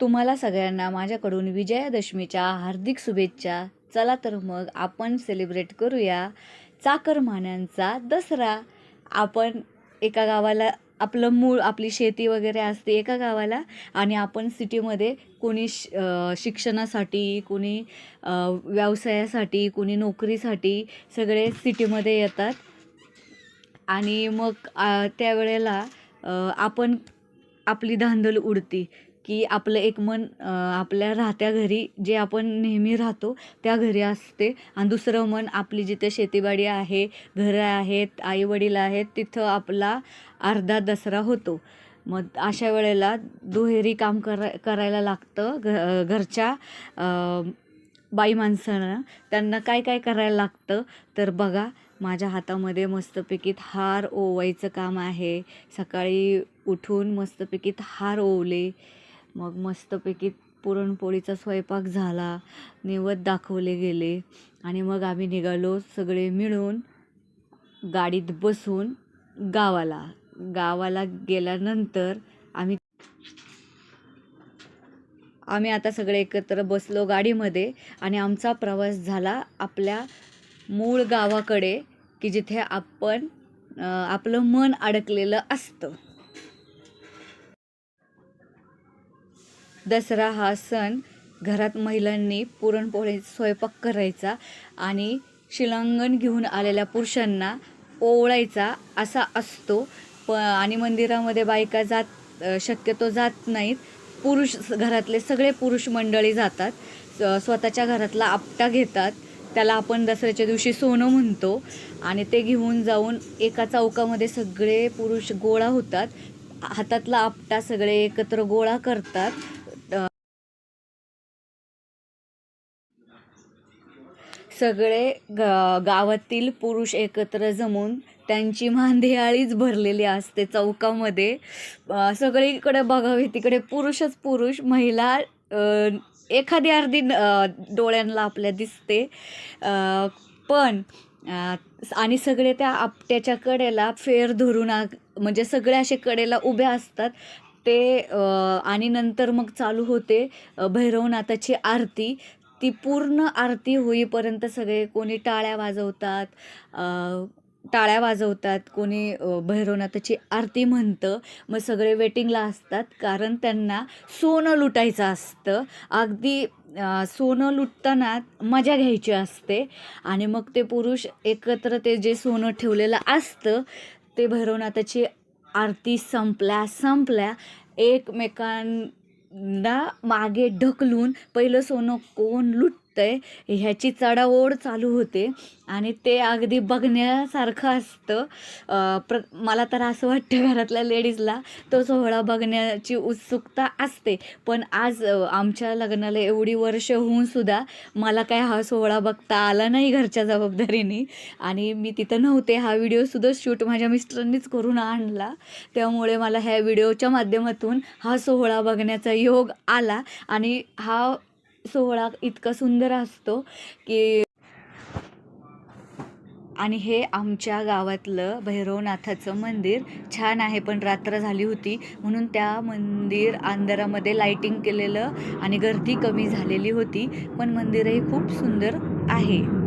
तुम्हाला सगळ्यांना माझ्याकडून विजयादशमीच्या हार्दिक शुभेच्छा. चला तर मग आपण सेलिब्रेट करूया चाकरमान्यांचा दसरा. आपण एका गावाला आपलं मूळ आपली शेती वगैरे असते एका गावाला आणि आपण सिटीमध्ये कोणी श शिक्षणासाठी कोणी व्यवसायासाठी कोणी नोकरीसाठी सगळे सिटीमध्ये येतात. आणि मग त्यावेळेला आपण आपली धांदल उडती. की आपलं एक मन आपल्या राहत्या घरी जे आपण नेहमी राहतो त्या घरी असते. आणि दुसरं मन आपली जिथे शेतीबाडी आहे घरं आहेत आईवडील आहेत तिथं आपला अर्धा दसरा होतो. मग अशा वेळेला दुहेरी काम करा करायला लागतं. घ घरच्या बाई माणसांना त्यांना काय काय करायला लागतं? तर बघा माझ्या हातामध्ये मस्तपैकी हार ओवायचं काम आहे. सकाळी उठून मस्तपैकी हार ओवले. मग मस्तपैकी पुरणपोळीचा स्वयंपाक झाला नैवेद्य दाखवले गेले आणि मग आम्ही निघालो सगळे मिळून गाडीत बसून गावाला. गावाला गेल्यानंतर आम्ही आम्ही आता सगळे एकत्र बसलो गाडीमध्ये आणि आमचा प्रवास झाला आपल्या मूळ गावाकडे की जिथे आपण आपलं मन अडकलेलं असतं. दसरा हा सण घरात महिलांनी पुरणपोळी स्वयंपाक करायचा आणि शिलांगण घेऊन आलेल्या पुरुषांना ओवळायचा असा असतो. प आणि मंदिरामध्ये बायका जात शक्यतो जात नाहीत. पुरुष घरातले सगळे पुरुष मंडळी जातात. स्वतःच्या घरातला आपटा घेतात. त्याला आपण दसऱ्याच्या दिवशी सोनं म्हणतो. आणि ते घेऊन जाऊन एका चौकामध्ये सगळे पुरुष गोळा होतात. हातातला आपटा सगळे एकत्र गोळा करतात. सगळे ग गावातील पुरुष एकत्र जमून त्यांची मांदियाळीच भरलेली असते चौकामध्ये. सगळीकडे बघावे तिकडे पुरुषच पुरुष महिला एखादी अर्धी डोळ्यांना आपल्या दिसते. पण आणि सगळे त्या आपट्याच्या कडेला फेर धरून म्हणजे सगळे असे कडेला उभे असतात. ते आणि नंतर मग चालू होते भैरवनाथाची आरती. ती पूर्ण आरती होईपर्यंत सगळे कोणी टाळ्या वाजवतात टाळ्या वाजवतात कोणी भैरवनाथाची आरती म्हणतं मग सगळे वेटिंगला असतात कारण त्यांना सोनं लुटायचं असतं. अगदी सोनं लुटताना मजा घ्यायची असते आणि मग ते पुरुष एकत्र ते जे सोनं ठेवलेलं असतं ते भैरवनाथाची आरती संपल्या संपल्या एकमेकां ना मागे ढकलून पहिलं सोनं कोण लुट आहे ह्याची चढाओढ चालू होते. आणि ते अगदी बघण्यासारखं असतं. प्र मला तर असं वाटतं घरातल्या लेडीजला तो सोहळा बघण्याची उत्सुकता असते. पण आज आमच्या लग्नाला एवढी वर्ष होऊन सुद्धा मला काय हा सोहळा बघता आला नाही घरच्या जबाबदारीने. आणि मी तिथं नव्हते. हा व्हिडिओसुद्धा शूट माझ्या मिस्टरांनीच करून आणला. त्यामुळे मला ह्या व्हिडिओच्या माध्यमातून हा सोहळा बघण्याचा योग आला. आणि हा सोहळा इतका सुंदर असतो की आणि हे आमच्या गावातलं भैरवनाथाचं मंदिर छान आहे पण रात्र झाली होती. म्हणून त्या मंदिर अंधारामध्ये लाईटिंग केलेलं आणि गर्दी कमी झालेली होती. पण मंदिरही खूप सुंदर आहे.